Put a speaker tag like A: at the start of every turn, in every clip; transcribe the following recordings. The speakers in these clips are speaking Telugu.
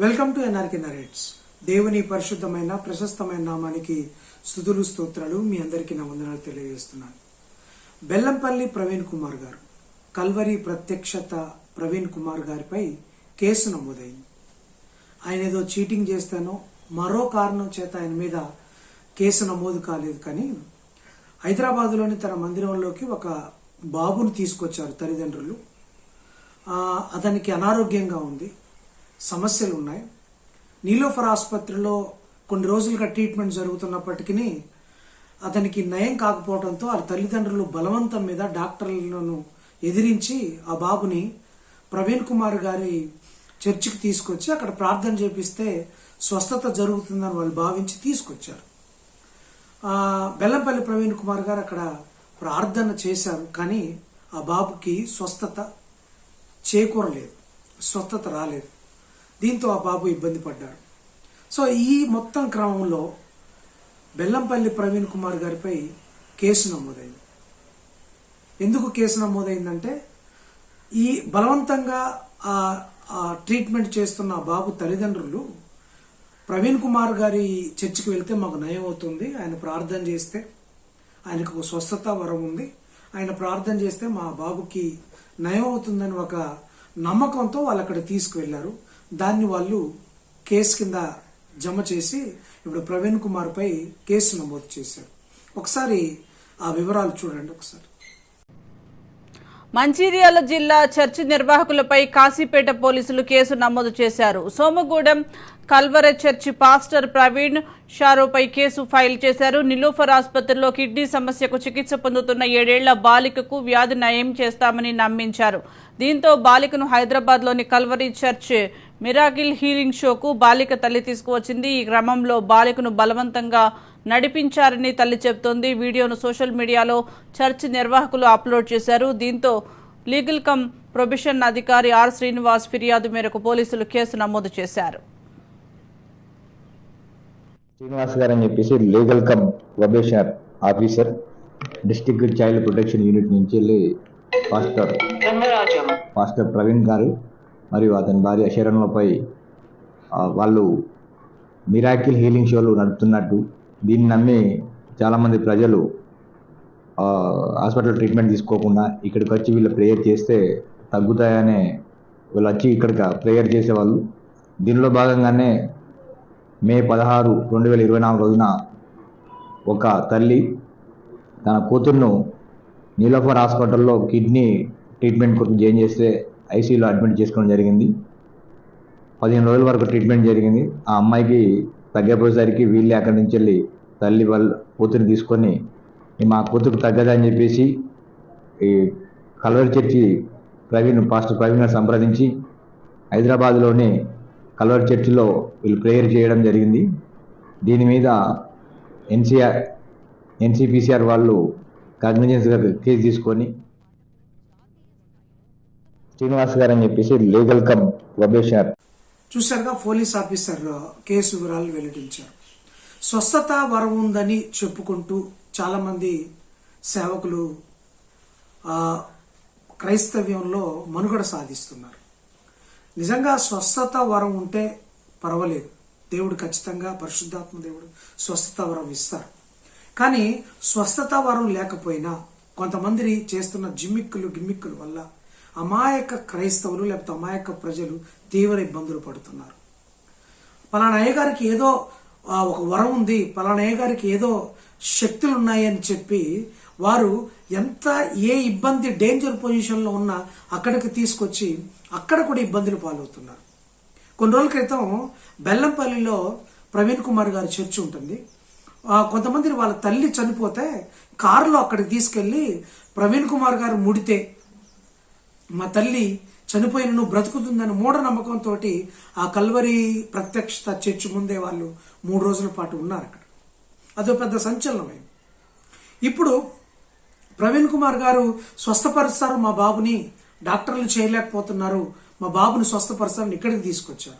A: వెల్కమ్ టు ఎన్ఆర్కే నరేట్స్ దేవుని పరిశుద్ధమైన ప్రశస్తమైన నామానికి స్థుతులు స్తోత్రాలు మీ అందరికీ నా వందనాలు తెలియజేస్తున్నాను. బెల్లంపల్లి ప్రవీణ్ కుమార్ గారు కల్వరి ప్రత్యక్షత ప్రవీణ్ కుమార్ గారిపై కేసు నమోదైంది. ఆయన ఏదో చీటింగ్ చేస్తానో మరో కారణం చేత ఆయన మీద కేసు నమోదు కాలేదు కానీ హైదరాబాదులోని తన మందిరంలోకి ఒక బాబును తీసుకొచ్చారు తల్లిదండ్రులు. అతనికి అనారోగ్యంగా ఉంది. సమస్యలు ఉన్నాయి. నీలోఫర్ ఆసుపత్రిలో కొన్ని రోజులుగా ట్రీట్మెంట్ జరుగుతున్నప్పటికీ అతనికి నయం కాకపోవడంతో ఆ తల్లిదండ్రులు బలవంతం మీద డాక్టర్లను ఎదిరించి ఆ బాబుని ప్రవీణ్ కుమార్ గారి చర్చికి తీసుకొచ్చి అక్కడ ప్రార్థన చేపిస్తే స్వస్థత జరుగుతుందని వాళ్ళు భావించి తీసుకొచ్చారు. ఆ, బెల్లంపల్లి ప్రవీణ్ కుమార్ గారు అక్కడ ప్రార్థన చేశారు కానీ ఆ బాబుకి స్వస్థత చేకూరలేదు స్వస్థత రాలేదు. దీంతో ఆ బాబు ఇబ్బంది పడ్డాడు. సో ఈ మొత్తం క్రమంలో బెల్లంపల్లి ప్రవీణ్ కుమార్ గారిపై కేసు నమోదైంది. ఎందుకు కేసు నమోదైందంటే ఈ బలవంతంగా ఆ ట్రీట్మెంట్ చేస్తున్న బాబు తల్లిదండ్రులు ప్రవీణ్ కుమార్ గారి చర్చికి వెళ్తే మాకు నయం అవుతుంది. ఆయన ప్రార్థన చేస్తే ఆయనకు ఒక స్వస్థత వరం ఉంది. ఆయన ప్రార్థన చేస్తే మా బాబుకి నయం అవుతుందని ఒక నమ్మకంతో వాళ్ళు అక్కడ తీసుకువెళ్ళారు. దాన్ని వాళ్ళు కేసు కింద జమ చేసి ఇప్పుడు ప్రవీణ్ కుమార్ పై కేసు నమోదు చేశారు. ఒకసారి ఆ వివరాలు చూడండి ఒకసారి.
B: మంచిర్యాల జిల్లా చర్చి నిర్వాహకులపై కాశీపేట పోలీసులు కేసు నమోదు చేశారు. Somagudem Calvary church pastor Praveen షారోపై case file చేశారు. నిలోఫర్ ఆసుపత్రిలో కిడ్నీ సమస్యకు చికిత్స పొందుతున్న ఏడేళ్ళ బాలికకు వ్యాధి నయం చేస్తామని నమ్మించారు. దీంతో బాలికను హైదరాబాద్లోని కల్వరి చర్చ్ మిరాకిల్ హీలింగ్ షోకు బాలిక తల్లి తీసుకువచ్చింది. ఈ క్రమంలో బాలికను బలవంతంగా నడిపించారని తల్లి చెబుతోంది. వీడియోను సోషల్ మీడియాలో చర్చ్ నిర్వాహకులు అప్లోడ్ చేశారు. దీంతో లీగల్ కమ్ ప్రొబిషన్ అధికారి ఆర్ శ్రీనివాస్ ఫిర్యాదు మేరకు పోలీసులు కేసు నమోదు చేశారు.
C: శ్రీనివాస్ గారు అని చెప్పేసి legal cum probationer officer district child protection unit నుంచి వెళ్ళి పాస్టర్ పాస్టర్ ప్రవీణ్ గారు మరియు అతని భార్య శరణ్లపై వాళ్ళు మిరాకిల్ హీలింగ్ షోలు నడుపుతున్నట్టు. దీన్ని నమ్మి చాలామంది ప్రజలు హాస్పిటల్ ట్రీట్మెంట్ తీసుకోకుండా ఇక్కడికి వచ్చి వీళ్ళు ప్రేయర్ చేస్తే తగ్గుతాయనే వీళ్ళు వచ్చి ఇక్కడికి ప్రేయర్ చేసేవాళ్ళు. దీనిలో భాగంగానే మే పదహారు రెండు వేల ఇరవై నాలుగు రోజున ఒక తల్లి తన కూతుర్ను నీలోఫర్ హాస్పిటల్లో కిడ్నీ ట్రీట్మెంట్ కోసం జాయిన్ చేస్తే ఐసీయూలో అడ్మిట్ చేసుకోవడం జరిగింది. పదిహేను రోజుల వరకు ట్రీట్మెంట్ జరిగింది. ఆ అమ్మాయికి తగ్గపోయేసరికి వీళ్ళే అక్కడి నుంచి వెళ్ళి తల్లి వాళ్ళ కూతురు తీసుకొని మా కూతురు తగ్గదని చెప్పేసి ఈ Calvary church Praveen pastor Praveen గారు సంప్రదించి హైదరాబాద్లోని కల్వరి చర్చిలో వీళ్ళు ప్రేయర్ చేయడం జరిగింది. దీని మీద ఎన్సీఆర్ ఎన్సీపీసీఆర్ వాళ్ళు కాగ్నిజెన్స్గా కేసు తీసుకొని శ్రీనివాస్ గారు అని చెప్పేసి లీగల్ కమ్ ప్రొబేషనర్
A: చూశారుగా పోలీస్ ఆఫీసర్ కేసు వివరాలు వెల్లడించారు. స్వస్థత వరం ఉందని చెప్పుకుంటూ చాలామంది సేవకులు ఆ, క్రైస్తవ్యంలో మనుగడ సాధిస్తున్నారు నిజంగా స్వస్థత వరం ఉంటే పర్వాలేదు. దేవుడు ఖచ్చితంగా పరిశుద్ధాత్మ దేవుడు స్వస్థత వరం ఇస్తారు. కానీ స్వస్థత వరం లేకపోయినా కొంతమంది చేస్తున్న జిమ్మిక్కులు గిమ్మిక్కుల వల్ల అమాయక క్రైస్తవులు లేకపోతే అమాయక ప్రజలు తీవ్ర ఇబ్బందులు పడుతున్నారు. పలానా గారికి ఏదో ఒక వరం ఉంది పలానా గారికి ఏదో శక్తులు ఉన్నాయని చెప్పి వారు ఎంత ఏ ఇబ్బంది డేంజర్ పొజిషన్లో ఉన్నా అక్కడికి తీసుకొచ్చి అక్కడ కూడా ఇబ్బందులు పాలవుతున్నారు. కొన్ని రోజుల క్రితం బెల్లంపల్లిలో ప్రవీణ్ కుమార్ గారి చర్చి ఉంటుంది. కొంతమంది వాళ్ళ తల్లి చనిపోతే కారులో అక్కడికి తీసుకెళ్ళి ప్రవీణ్ కుమార్ గారు ముడితే మా తల్లి చనిపోయిన నువ్వు బ్రతుకుతుందని మూఢనమ్మకంతో ఆ కల్వరి ప్రత్యక్షత చర్చి ముందే వాళ్ళు మూడు రోజుల పాటు ఉన్నారు అక్కడ. అదో పెద్ద సంచలనమైంది ఇప్పుడు ప్రవీణ్ కుమార్ గారు స్వస్థపరుస్తారు మా బాబుని డాక్టర్లు చేయలేకపోతున్నారు మా బాబుని స్వస్థపరుస్తారని ఇక్కడికి తీసుకొచ్చారు.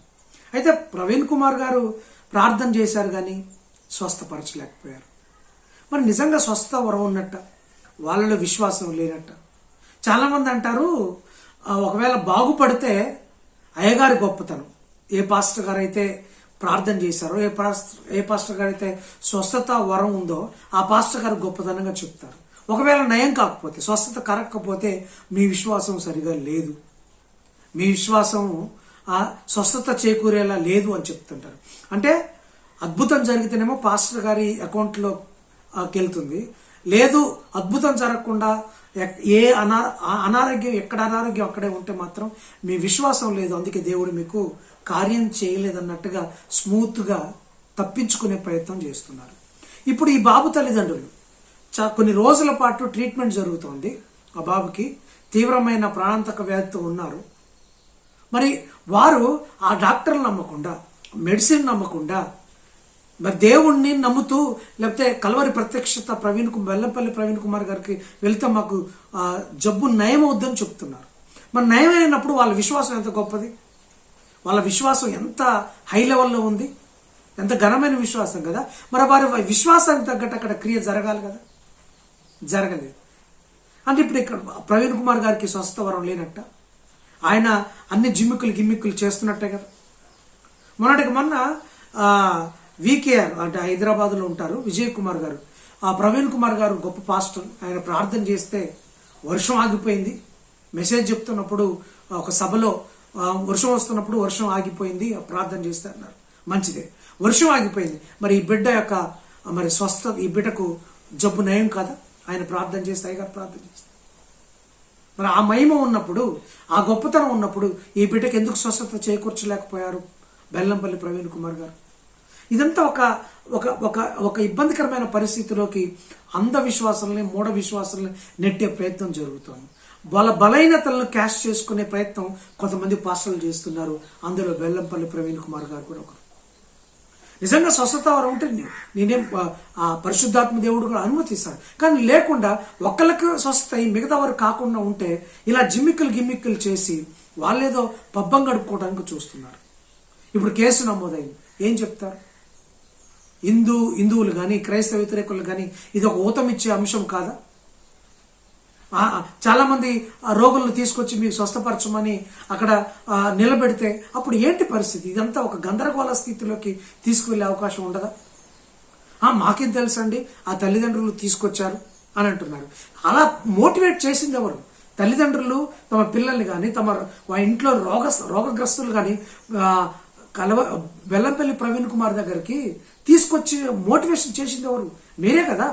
A: అయితే ప్రవీణ్ కుమార్ గారు ప్రార్థన చేశారు కానీ స్వస్థపరచలేకపోయారు. మరి నిజంగా స్వస్థత వరం ఉన్నట్ట? వాళ్ళలో విశ్వాసం లేనట్ట? చాలామంది అంటారు ఒకవేళ బాగుపడితే అయ్యగారి గొప్పతనం. ఏ పాస్టర్ గారు అయితే ప్రార్థన చేశారో ఏ పాస్టర్ ఏ పాస్టర్ గారు అయితే స్వస్థత వరం ఉందో ఆ పాస్టర్ గారు గొప్పతనంగా చెప్తారు. ఒకవేళ నయం కాకపోతే స్వస్థత కరక్కపోతే మీ విశ్వాసం సరిగా లేదు. మీ విశ్వాసం ఆ స్వస్థత చేకూరేలా లేదు అని చెప్తుంటారు. అంటే అద్భుతం జరిగితేనేమో పాస్టర్ గారి అకౌంట్లోకి వెళ్తుంది లేదు అద్భుతం జరగకుండా ఏ అనా అనారోగ్యం ఎక్కడ అనారోగ్యం అక్కడే ఉంటే మాత్రం మీ విశ్వాసం లేదు. అందుకే దేవుడు మీకు కార్యం చేయలేదన్నట్టుగా స్మూత్గా తప్పించుకునే ప్రయత్నం చేస్తున్నారు. ఇప్పుడు ఈ బాబు తల్లిదండ్రులు చా కొన్ని రోజుల పాటు ట్రీట్మెంట్ జరుగుతోంది. ఆ బాబుకి తీవ్రమైన ప్రాణాంతక వ్యాధితో ఉన్నారు. మరి వారు ఆ డాక్టర్లు నమ్మకుండా మెడిసిన్ నమ్మకుండా మరి దేవుణ్ణి నమ్ముతూ లేకపోతే కలవరి ప్రత్యక్షత ప్రవీణ్ కుమార్ వెల్లంపల్లి ప్రవీణ్ కుమార్ గారికి వెళ్తే మాకు జబ్బు నయం అవుద్దని చెప్తున్నారు. మరి నయం అయినప్పుడు వాళ్ళ విశ్వాసం ఎంత గొప్పది? వాళ్ళ విశ్వాసం ఎంత హై లెవెల్లో ఉంది? ఎంత ఘనమైన విశ్వాసం కదా? మరి వారి విశ్వాసానికి తగ్గట్టు అక్కడ క్రియ జరగాలి కదా? జరగలేదు. అంటే ఇప్పుడు ఇక్కడ ప్రవీణ్ కుమార్ గారికి స్వస్థ వరం లేనట్ట? ఆయన అన్ని జిమ్మిక్కులు గిమ్మిక్కులు చేస్తున్నట్టే కదా? మొన్నటికి మొన్న వికేఆర్ అంటే హైదరాబాద్లో ఉంటారు విజయ్ కుమార్ గారు. ఆ ప్రవీణ్ కుమార్ గారు గొప్ప పాస్టర్. ఆయన ప్రార్థన చేస్తే వర్షం ఆగిపోయింది. మెసేజ్ చెప్తున్నప్పుడు ఒక సభలో వర్షం వస్తున్నప్పుడు వర్షం ఆగిపోయింది. ప్రార్థన చేస్తే అన్నారు. మంచిదే. వర్షం ఆగిపోయింది. మరి ఈ బిడ్డ యొక్క మరి స్వస్థ ఈ బిడ్డకు జబ్బు నయం కదా? ఆయన ప్రార్థన చేస్తే అయ్యగారు ప్రార్థన చేస్తే. మరి ఆ మహిమ ఉన్నప్పుడు ఆ గొప్పతనం ఉన్నప్పుడు ఈ బిడ్డకు ఎందుకు స్వస్థత చేకూర్చలేకపోయారు? బెల్లంపల్లి ప్రవీణ్ కుమార్ గారు. ఇదంతా ఒక ఒక ఒక ఒక ఇబ్బందికరమైన పరిస్థితిలోకి అంధవిశ్వాసాలని మూఢ విశ్వాసాలని నెట్టే ప్రయత్నం జరుగుతోంది. వాళ్ళ బలహీనతలను క్యాష్ చేసుకునే ప్రయత్నం కొంతమంది పాస్టర్లు చేస్తున్నారు. అందులో వెల్లంపల్లి ప్రవీణ్ కుమార్ గారు కూడా ఒకరు. నిజంగా స్వస్థత వారు ఉంటే నేనేం ఆ, పరిశుద్ధాత్మ దేవుడు కూడా అనుమతిస్తాడు. కానీ లేకుండా ఒక్కళ్ళకి స్వస్థత మిగతా వారు కాకుండా ఉంటే ఇలా జిమ్మిక్కులు గిమ్మిక్కులు చేసి వాళ్ళేదో పబ్బం గడుపుకోవడానికి చూస్తున్నారు. ఇప్పుడు కేసు నమోదైంది. ఏం చెప్తారు? హిందూ హిందువులు కానీ క్రైస్తవ వ్యతిరేకులు కానీ ఇది ఒక ఊతమిచ్చే అంశం కాదా? చాలామంది చాలా మంది ఆ రోగులను తీసుకొచ్చి మీకు స్వస్థపరచమని అక్కడ నిలబెడితే అప్పుడు ఏంటి పరిస్థితి? ఇదంతా ఒక గందరగోళ స్థితిలోకి తీసుకువెళ్ళే అవకాశం ఉండదా? ఆ, మాకేం తెలుసండి? ఆ తల్లిదండ్రులు తీసుకొచ్చారు అని అంటున్నారు. అలా మోటివేట్ చేసింది ఎవరు? తల్లిదండ్రులు తమ పిల్లల్ని కానీ తమ వా ఇంట్లో రోగ రోగగ్రస్తులు కానీ కలవ బెల్లంపల్లి ప్రవీణ్ కుమార్ దగ్గరికి తీసుకొచ్చి మోటివేషన్ చేసింది ఎవరు? మీరే కదా.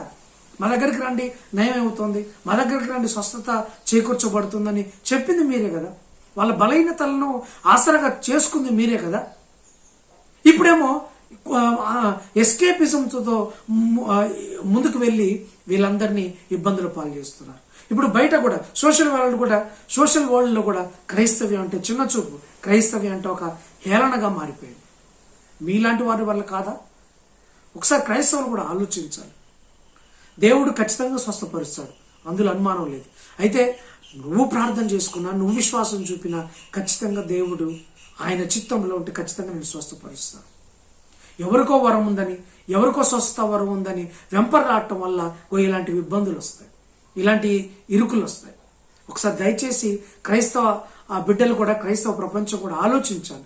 A: మా దగ్గరికి రండి నయం అవుతుంది మా దగ్గరికి రండి స్వస్థత చేకూర్చబడుతుందని చెప్పింది మీరే కదా. వాళ్ళ బలహీనతలను ఆసరగా చేసుకుంది మీరే కదా. ఇప్పుడేమో ఎస్కేపిజంతో ముందుకు వెళ్ళి వీళ్ళందరినీ ఇబ్బందులు పాలు చేస్తున్నారు. ఇప్పుడు బయట కూడా సోషల్ వరల్డ్ కూడా సోషల్ వరల్డ్లో కూడా క్రైస్తవ్యం అంటే చిన్న చూపు. క్రైస్తవ్యం అంటే ఒక హేళనగా మారిపోయింది. మీలాంటి వారి వల్ల కాదా? ఒకసారి క్రైస్తవులు కూడా ఆలోచించాలి. దేవుడు ఖచ్చితంగా స్వస్థపరుస్తాడు. అందులో అనుమానం లేదు. అయితే నువ్వు ప్రార్థన చేసుకున్నా నువ్వు విశ్వాసం చూపినా ఖచ్చితంగా దేవుడు ఆయన చిత్తంలో ఉంటే ఖచ్చితంగా నేను స్వస్థపరుస్తాను. ఎవరికో వరం ఉందని ఎవరికో స్వస్థ వరం ఉందని వెంపర్లాడటం వల్ల ఇలాంటి ఇబ్బందులు వస్తాయి. ఇలాంటి ఇరుకులు వస్తాయి. ఒకసారి దయచేసి క్రైస్తవ ఆ బిడ్డలు కూడా క్రైస్తవ ప్రపంచం కూడా ఆలోచించాలి.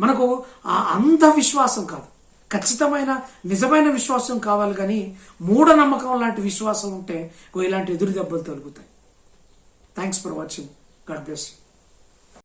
A: మనకు ఆ అంధ విశ్వాసం కాదు. ఖచ్చితమైన నిజమైన విశ్వాసం కావాలి కానీ మూఢనమ్మకం లాంటి విశ్వాసం ఉంటే ఓ ఇలాంటి ఎదురు దెబ్బలు తొలుగుతాయి. Thanks for watching God bless you